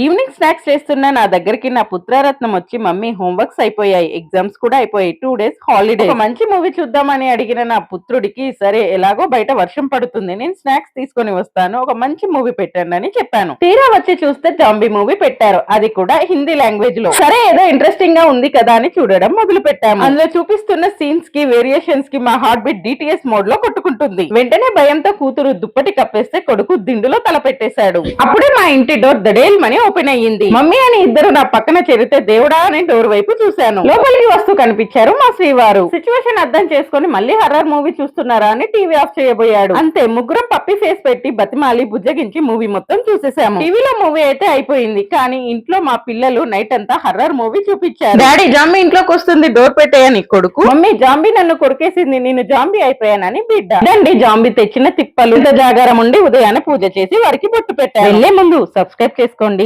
Evening snacks చేస్తున్న నా దగ్గరికి నా పుత్రరత్నం వచ్చి మమ్మీ హోంవర్క్స్ అయిపోయాయి. ఎగ్జామ్స్ కూడా అయిపోయాయి. టూ డేస్ హాలిడే మంచి మూవీ చూద్దామని అడిగిన నా పుత్రుడికి సరే ఎలాగో బయట వర్షం పడుతుంది. నేను స్నాక్స్ తీసుకొని వస్తాను. ఒక మంచి మూవీ పెట్టండి అని చెప్పాను. తీరా వచ్చి చూస్తే జాంబీ మూవీ పెట్టారు. అది కూడా హిందీ లాంగ్వేజ్లో. సరే ఏదో ఇంట్రెస్టింగ్గా ఉంది కదా అని చూడడం మొదలు పెట్టాము అందులో చూపిస్తున్న సీన్స్కి వేరియేషన్స్కి మా హార్ట్ బీట్ డిటిఎస్ మోడ్లో కొట్టుకుంటుంది. వెంటనే భయంతో కూతురు దుప్పటి కప్పేస్తే కొడుకు దిండులో తల పెట్టేశాడు అప్పుడే మా ఇంటి డోర్ దడేల్ మని ఓపెన్ అయ్యింది. మమ్మీ అని ఇద్దరు నా పక్కన చెరితే దేవుడా అని డోర్ వైపు చూశాను. లోపలికి వస్తూ కనిపించారు మా శ్రీవారు. సిచ్యువేషన్ అర్థం చేసుకొని మళ్ళీ హర్రర్ మూవీ చూస్తున్నారా అని టీవీ ఆఫ్ చేయబోయాడు. అంతే ముగ్గురం పప్పి ఫేస్ పెట్టి బతిమాలి బుజ్జగించి మూవీ మొత్తం చూసేసాము టీవీలో మూవీ అయితే అయిపోయింది కానీ ఇంట్లో మా పిల్లలు నైట్ అంతా హర్రర్ మూవీ చూపించారు. డాడీ జాంబీ ఇంట్లోకి వస్తుంది డోర్ పెట్టేయని కొడుకు. మమ్మీ జాంబీ నన్ను కొరికేసింది నేను జాంబీ అయిపోయానని బిడ్డ. దండి జాంబీ తెచ్చిన తిప్పలు. జాగారం ఉండి ఉదయాన్నే పూజ చేసి వారికి బొట్టు పెట్టారు. వెళ్ళే ముందు సబ్స్క్రైబ్ చేసుకోండి.